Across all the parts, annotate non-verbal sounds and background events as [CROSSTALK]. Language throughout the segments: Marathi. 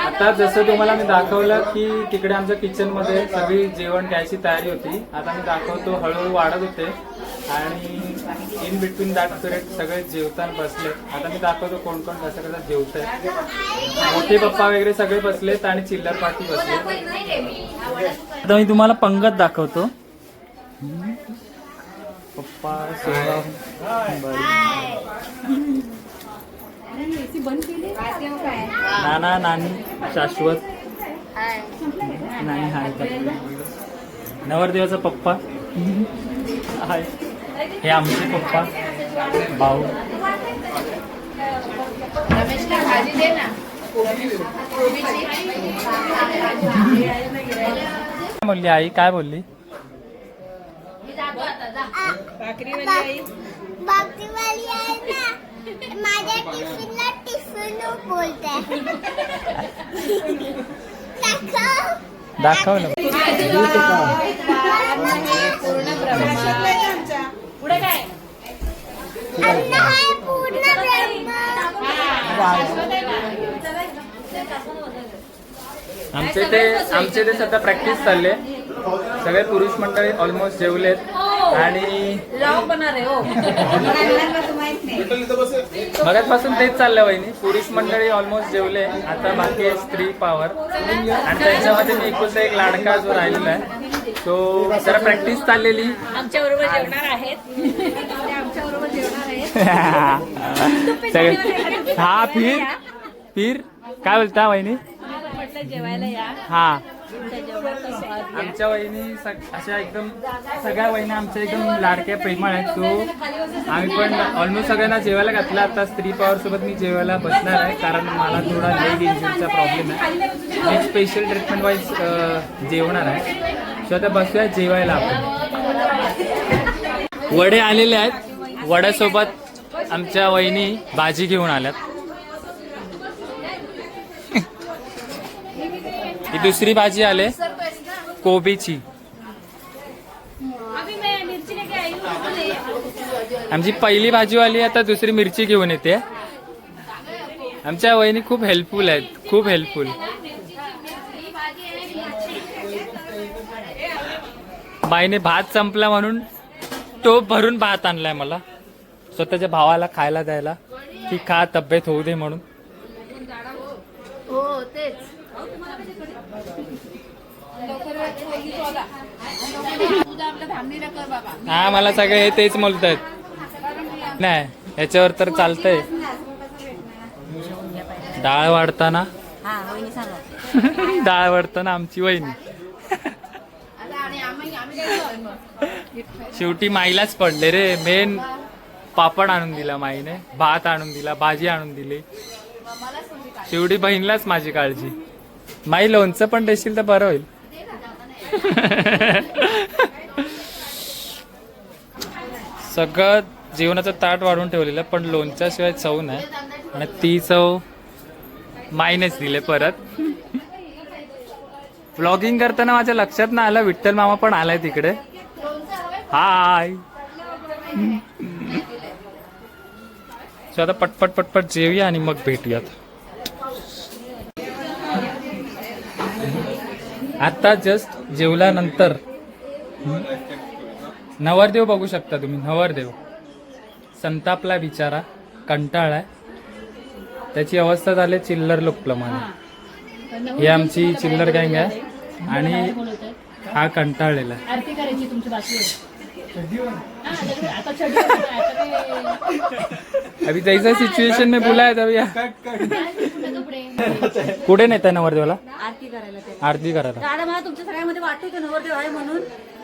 आता जसं तुम्हाला मी दाखवलं की तिकडे आमच्या किचनमध्ये सगळी जेवण घ्यायची तयारी होती. आता मी दाखवतो हळूहळू वाढत होते. आणि इन बिटवीन दॅट पिरियड सगळे जेवताना बसले. आता मी दाखवतो कोण कोण कसं कसं जेवतंय. मोठे पप्पा वगैरे सगळे बसलेत आणि चिल्लर पार्टी बसले. आता मी तुम्हाला पंगत दाखवतो. पप्पा. नाना नानी शाश्वत. नाही हाय नवरदेवाचा पप्पा. हाय हे आमचे पप्पा भाऊ. रमेशला भाजी दे ना काय बोलली आई? काय बोलली? बाकरीवाली आहे ना माझ्या टिफिनला टिफिन बोलते दाखव. दाखव ना. अन्न आमचे ते आमचे ते सध्या प्रॅक्टिस चालले. सगळे पुरुष मंडळी ऑलमोस्ट जेवलेत. आणि मगाचपासून तेच चाललंय वहिनी. पुरुष मंडळी ऑलमोस्ट जेवले. आता बाकी आहे स्त्री पावर आणि त्याच्यामध्ये मी एकुलता एक लाडका जो राहिलेला आहे. तो जरा प्रॅक्टिस चाललेली. आमच्या बरोबर जेवणार आहेत. आमच्या बरोबर जेवणार आहेत. [LAUGHS] हा फिर? फिर? काय बोलता वहिनी? जेवायला या. हा. आमच्या वहिनी अशा एकदम सगळ्या वहिनी आमच्या एकदम लाडक्या प्रेमळ आहेत. तो आम्ही पण ऑलमोस्ट सगळ्यांना जेवायला घातलं. आता स्त्री पॉवर सोबत मी जेवायला बसणार आहे. कारण मला थोडा लेग इंजुरीचा प्रॉब्लेम आहे. मी स्पेशल ट्रीटमेंट वाईज जेवणार आहे. सो आता बसूया जेवायला आपण. वडे आलेले आहेत. वड्यासोबत आमच्या वहिनी भाजी घेऊन आल्यात. ही दुसरी भाजी आले कोबीची. आमची पहिली भाजीवाली आता दुसरी मिरची घेऊन येते. आमच्या वहिनी खूप हेल्पफुल आहेत खूप हेल्पफुल बाईने भात संपला म्हणून टोप भरून भात आणलाय मला. स्वतःच्या भावाला खायला द्यायला. की खा तब्येत होऊ दे म्हणून. हो हा मला सगळे हे तेच बोलत आहेत नाही याच्यावर तर चालतंय. डाळ वाढताना. [LAUGHS] डाळ वाढताना आमची वहिनी. शेवटी माईलाच पडले रे. मेन पापड आणून दिला माईने भात आणून दिला भाजी आणून दिली. शेवटी बहिणीलाच माझी काळजी. माई लोणचं पण देशील तर बरं होईल. सगळं जेवणाचं ताट वाढून ठेवलेलं पण लोणच्याशिवाय चव नाही. आणि ती चव माईनेच दिले परत. व्लॉगिंग करताना माझ्या लक्षात नाही आलं. विठ्ठल मामा पण आलाय तिकडे. हाय सो आता पटपट पटपट जेवूया आणि मग भेटूयात. आता जस्ट जेवल्यानंतर नवरदेव बघू शकता तुम्ही. नवरदेव. संतापला बिचारा. कंटाळाय त्याची अवस्था झाली चिल्लर लोकप्रमाणे ही आमची चिल्लर गँग आहे. आणि हा कंटाळलेला. आरती करायची तुमची बाकी अभी जैसा सिच्युएशन में बुलाया कुठे नेताय नवरदेवाला? आरती करायला ते. आरती करायला. दादा मला तुमच्या सगळ्यामध्ये वाटतो की नवरदेव आहे म्हणून.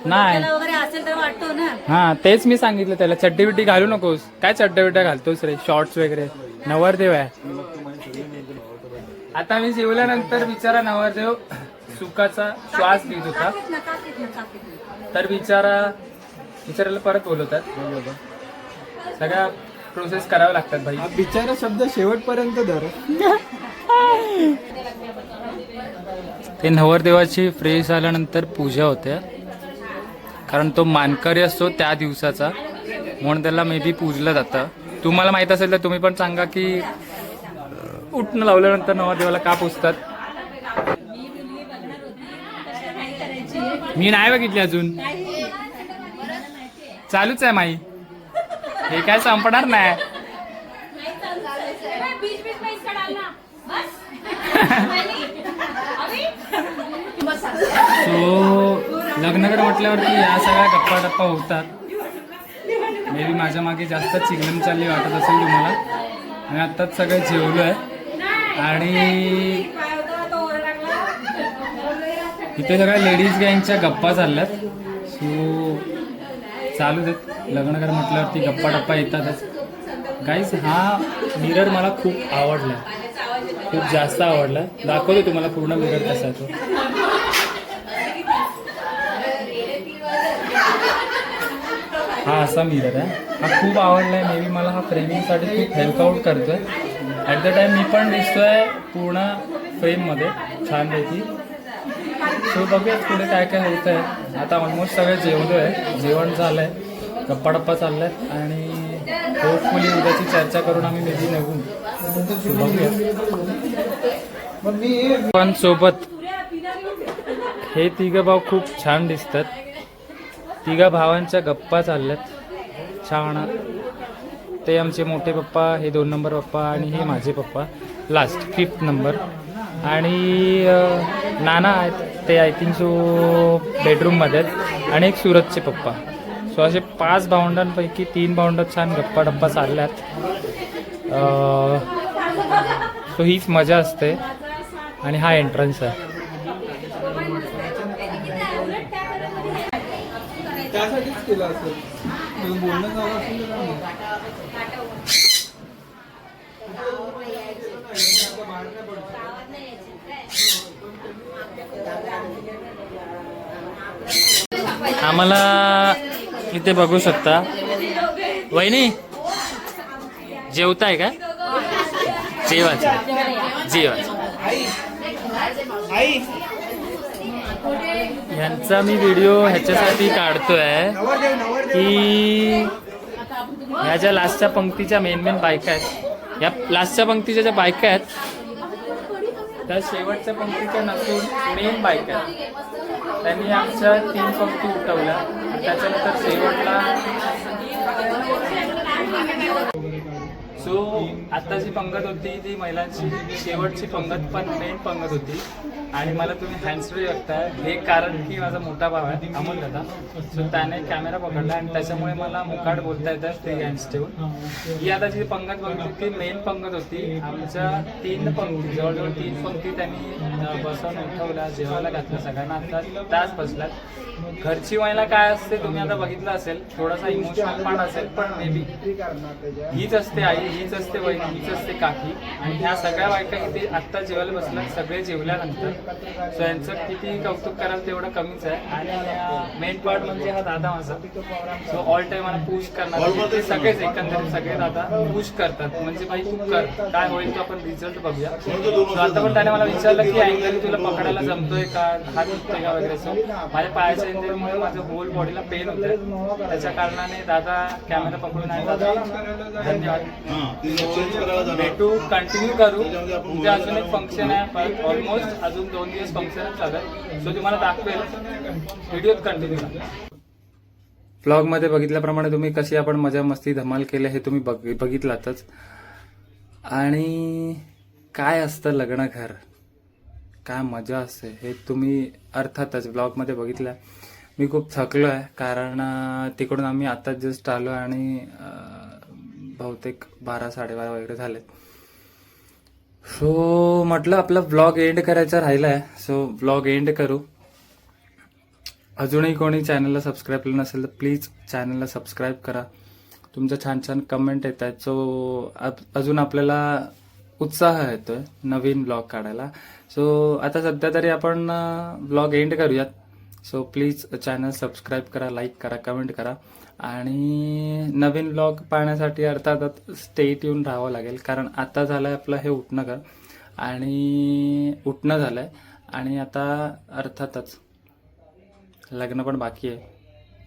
नाही. त्याला वगैरे असेल तर वाटतो ना. हा तेच मी सांगितलं त्याला चड्डी बिड्डी घालू नकोस. काय चड्ड्या बिड्ड्या घालतोस रे? शॉर्ट्स वगैरे. नवरदेव आहे. आता मी जेवल्यानंतर बिचारा नवरदेव सुखाचा श्वास घेत होता. तर बिचारा बिचाराला परत बोलवतात. सगळ्या प्रोसेस कराव्या लागतात भाई. बिचारा शब्द शेवटपर्यंत धर. ते नवरदेवाची फ्रेश झाल्यानंतर पूजा होते. कारण तो मानकरी असतो त्या दिवसाचा. म्हणून त्याला मे बी पूजलं जातं. तुम्हाला माहीत असेल तर तुम्ही पण सांगा की उठणं लावल्यानंतर नवरदेवाला का पूजतात? मी नाही बघितली अजून. चालूच आहे माई. हे काय संपणार नाही. बीच बीच में इसका डालना बस सो लग्नकर म्हटल्यावरती या सगळ्या गप्पा टप्पा होतात. मे बी माझ्या मागे जास्त चिकन चालली वाटत असेल तुम्हाला. आणि आत्ताच सगळं जेवलो आहे आणि इथे सगळ्या लेडीज गँगच्या गप्पा चालल्यात. सो चालू देत. लग्नकर म्हटल्यावरती गप्पा टप्पा येतातच. गाईस हा मिरर मला खूप आवडला. खूप जास्त आवडला. दाखवतो तुम्हाला पूर्ण मिरर कसा तो. हा असा मिरर आहे. हा खूप आवडलाय. मे बी मला हा फ्रेमिंगसाठी खूप हेल्पआउट करतो करतोय. ॲट द टाइम मी पण दिसतोय पूर्ण फ्रेममध्ये छानपैकी सो बघूयात पुढे काय काय होत आहे आता ऑलमोस्ट सगळं जेवलो आहे जेवण झालं आहे गप्पा टप्पा चाललाय आणि होपफुली उद्याची चर्चा करून आम्ही मे निघून पण सोबत हे तिघं भाव खूप छान दिसतात. तिघा भावांच्या गप्पा चालल्यात. छान. ते आमचे मोठे पप्पा हे दोन नंबर पप्पा आणि हे माझे पप्पा. लास्ट फिफ्थ नंबर आणि नाना आहेत. ते आय थिंक सो बेडरूममध्ये आहेत. आणि एक सुरतचे पप्पा. सो असे पाच भावंडांपैकी तीन भावंड छान गप्पा डप्पा चालल्यात सो हीच मजा असते. आणि हा एंट्रन्स आहे. त्यासाठीच केलं असेल. बोलणं झालं असेल तर काय नाही. आम्हाला इथे बघू शकता. वहिनी जेवताय का? जेवायचं. जेवायचं. यांचा मी व्हिडिओ ह्याच्यासाठी काढतोय की ह्या ज्या लास्टच्या पंक्तीच्या मेन मेन बायका आहेत या लास्टच्या पंक्तीच्या ज्या बायका आहेत त्या शेवटच्या पंक्तीच्या नसून मेन बायका आहेत. त्यांनी आमच्या तीन पंक्ती उठवल्या त्याच्यानंतर शेवटला सो आता जी पंगत होती ती महिलांची. शेवटची पंगत पण मेन पंगत होती. आणि मला तुम्ही हँड्स बघताय हे कारण की माझा मोठा भाव आहे अमोल दादा सो त्याने कॅमेरा पकडला आणि त्याच्यामुळे मला मुकाट बोलता येतात ते हँड्स ठेवून. ही आता जी पंगत बघितली ती मेन पंगत होती. आमच्या तीन पंक्ती जवळजवळ तीन पंक्ती त्यांनी बसवून उठवल्या जेवायला घातलं सगळ्यांना. आता त्याच बसल्यात घरची महिला काय असते तुम्ही आता बघितलं असेल. थोडासा इमोशनल पण असेल पण मे बी हीच असते आई. हीच असते बहिणी हीच असते काकी. आणि ह्या सगळ्या बायका इथे आत्ता जेवायला बसल्यात सगळे जेवल्यानंतर. सो यांचं किती कौतुक कराल तेवढं कमीच आहे. आणि मेन पार्ट म्हणजे हा दादा माझा. सो ऑल टाइम मला पुश करणार. ते सगळेच एकंदरीत सगळे दादा पुश करतात. म्हणजे भाई तू कर. काय होईल तो आपण रिझल्ट बघूया. So आता पण त्याने मला विचारलं की अँगल तुला पकडायला जमतोय का? हात दुखतोय का वगैरे? सो माझ्या पायाच्या इंजुरीमुळे माझं होल बॉडीला पेन होत त्याच्या कारणाने दादा कॅमेरा पकडून आहे. दादा धन्यवाद. भेटू कंटिन्यू करू. उद्या अजून एक फंक्शन आहे पण ऑलमोस्ट अजून दोन दिवस फंक्शनच चालेल सो तुम्हाला दाखवेल. व्हिडिओत कंटिन्यू ब्लॉगमध्ये बघितल्याप्रमाणे तुम्ही कशी आपण मजा मस्ती धमाल केले हे तुम्ही बघ बघितलातच. आणि काय असतं लग्न घर काय मजा असते? हे तुम्ही अर्थातच ब्लॉगमध्ये बघितलं. मी खूप थकलो आहे कारण तिकडून आम्ही आताच जस्ट आलो आणि बहुतेक बारा साडेबारा वगैरे झालेत. सो म्हटलं आपला ब्लॉग एंड करायचा राहिला आहे सो ब्लॉग एंड करू. अजूनही कोणी चॅनलला सबस्क्राईब केलं नसेल तर प्लीज चॅनलला सबस्क्राईब करा. तुमच्या छान छान कमेंट येत आहेत. सो अजून आपल्याला उत्साह येतो आहे नवीन ब्लॉग काढायला. सो आता सध्या तरी आपण ब्लॉग एंड करूयात. सो प्लीज चॅनल सबस्क्राईब करा लाईक करा कमेंट करा. आणि नवीन ब्लॉग पाहण्यासाठी अर्थातच स्टेट येऊन राहावं लागेल. कारण आता झालं आहे आपलं हे उपनगर आणि उठणं झालं आहे आणि आता अर्थातच लग्न पण बाकी आहे.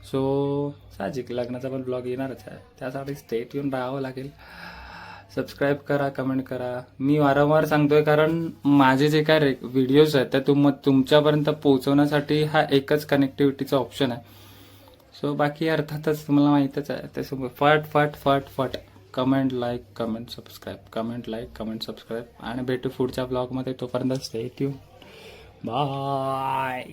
सो साहजिक लग्नाचा पण ब्लॉग येणारच आहे. त्यासाठी स्टेट येऊन राहावं लागेल. सबस्क्राईब करा कमेंट करा. मी वारंवार सांगतोय कारण माझे जे काय रे व्हिडिओज आहेत ते तुम तुमच्यापर्यंत पोहोचवण्यासाठी हा एकच कनेक्टिव्हिटीचा ऑप्शन आहे. सो बाकी अर्थातच तुम्हाला माहीतच आहे. त्यासोबत फट फट फट फट. Comment like comment subscribe comment like comment subscribe आणि भेटू पुढच्या ब्लॉगमध्ये तोपर्यंत स्टे ट्यून बाय